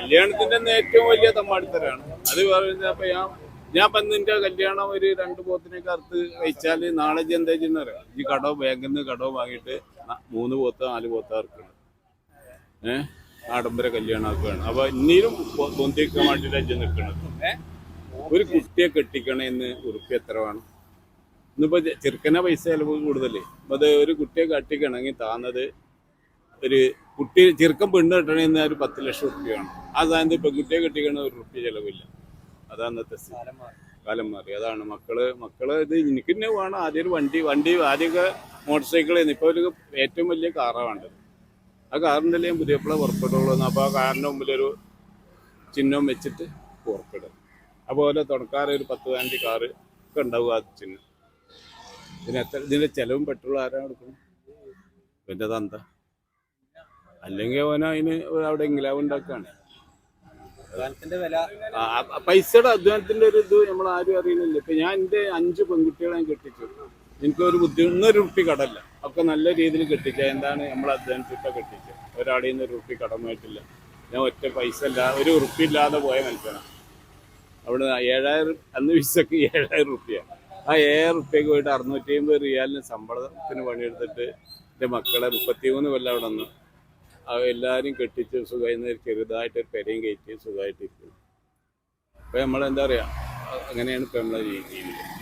കല്യാണത്തിന്റെ തന്നെ ഏറ്റവും വലിയ തമ്മാടിത്തരാണ്. അത് പറയുന്നത് അപ്പൊ ഞാൻ ഞാൻ ഇപ്പൊ നിന്റെ കല്യാണം ഒരു രണ്ട് പോത്തിനെ കറുത്ത് കഴിച്ചാൽ നാളെ എന്താ ചെയ്യുന്നറിയാം ഈ കടവ് ബാങ്കിൽ നിന്ന് കടവ് വാങ്ങിയിട്ട് മൂന്ന് പോത്ത് നാല് പോത്ത് ഇറക്കണം ഏഹ് ആഡംബര കല്യാണമൊക്കെയാണ്. അപ്പൊ ഇനിയും പൊന്തിക്കാൻ വേണ്ടിയിട്ട് അജ്ജ് നിൽക്കണത് ഒരു കുട്ടിയെ കെട്ടിക്കണേന്ന് ഉറുപ്പ് എത്ര വേണം? ഇന്നിപ്പോ ചെറുക്കനെ പൈസ ചിലവ് കൂടുതലേ. അപ്പൊ അത് ഒരു കുട്ടിയെ കെട്ടിക്കണമെങ്കിൽ താന്നത് ഒരു കുട്ടി ചെറുക്കൻ പെണ്ണ് കെട്ടണമെന്ന് ഒരു പത്ത് ലക്ഷം റുപ്യ വേണം. ആ സ്ഥാനത്ത് പെൺകുട്ടിയെ കെട്ടിക്കണ ഒരു റുപ്യ ചിലവില്ല. അതാ അന്നത്തെ. കാലം മാറി. അതാണ് മക്കൾ മക്കൾ ഇത് എനിക്ക് തന്നെ വേണം. ആദ്യം ഒരു വണ്ടി വണ്ടി ആദ്യമൊക്കെ മോട്ടോർ സൈക്കിളായിരുന്നു ഇപ്പൊ ഒരു ഏറ്റവും വലിയ കാറാണ് വേണ്ടത്. ആ കാറിന്റെ ഞാൻ പുതിയപ്പോഴേ പുറപ്പെട്ടുള്ളൂ. അപ്പോൾ ആ കാറിന്റെ മുമ്പിലൊരു ചിഹ്നം വെച്ചിട്ട് പുറപ്പെടും. അതുപോലെ തുടക്കാറെ ഒരു പത്ത് പതിനഞ്ച് കാറ് ഒക്കെ ഉണ്ടാവും ആ ചിഹ്നം. ഇതിന് എത്ര ഇതിന്റെ ചെലവും പെട്രോൾ ആരാ കൊടുക്കണം? പിന്നെ തന്ത. അല്ലെങ്കിൽ അവന അതിന് അവിടെ ഇംഗ്ലാവ് ഉണ്ടാക്കാണ് അധ്വാനത്തിന്റെ വില ആ, ആ പൈസയുടെ അധ്വാനത്തിന്റെ ഒരു ഇത് നമ്മൾ ആരും അറിയുന്നില്ല. ഇപ്പൊ ഞാൻ എന്റെ അഞ്ച് പെൺകുട്ടികളെ ഞാൻ കെട്ടിച്ചു. എനിക്ക് ഒരു ബുദ്ധി ഇന്നൊരു റുപ്പി കടല്ല. ഒക്കെ നല്ല രീതിയിൽ കെട്ടിച്ച എന്താണ് നമ്മൾ അധ്വാനിച്ചിട്ട് കെട്ടിച്ചത് ഒരാളിൽ നിന്ന് ഒരു റുപ്പി കടമായിട്ടില്ല ഞാൻ ഒറ്റ പൈസ ഇല്ല ഒരു റുപ്പി ഇല്ലാതെ പോയ മനുഷ്യനാണ് അവിടെ ഏഴായിരം അന്ന് വിസക്ക് ഏഴായിരം റുപ്യ ആ ഏഴായിരം റുപ്യക്ക് പോയിട്ട് അറുന്നൂറ്റി അമ്പത് റിയാലിന് ശമ്പളത്തിന് പണിയെടുത്തിട്ട് എന്റെ മക്കളെ മുപ്പത്തിമൂന്ന് കൊല്ലം അവിടെ നിന്ന്. എല്ലാവരും കെട്ടിച്ച് സുഖമായി ചെറുതായിട്ട് പെരയും കയറ്റി സുഖമായിട്ട് ഇരിക്കുന്നു അപ്പൊ നമ്മളെന്താ പറയുക? അങ്ങനെയാണ് ഇപ്പോൾ നമ്മളെ ജീവിതം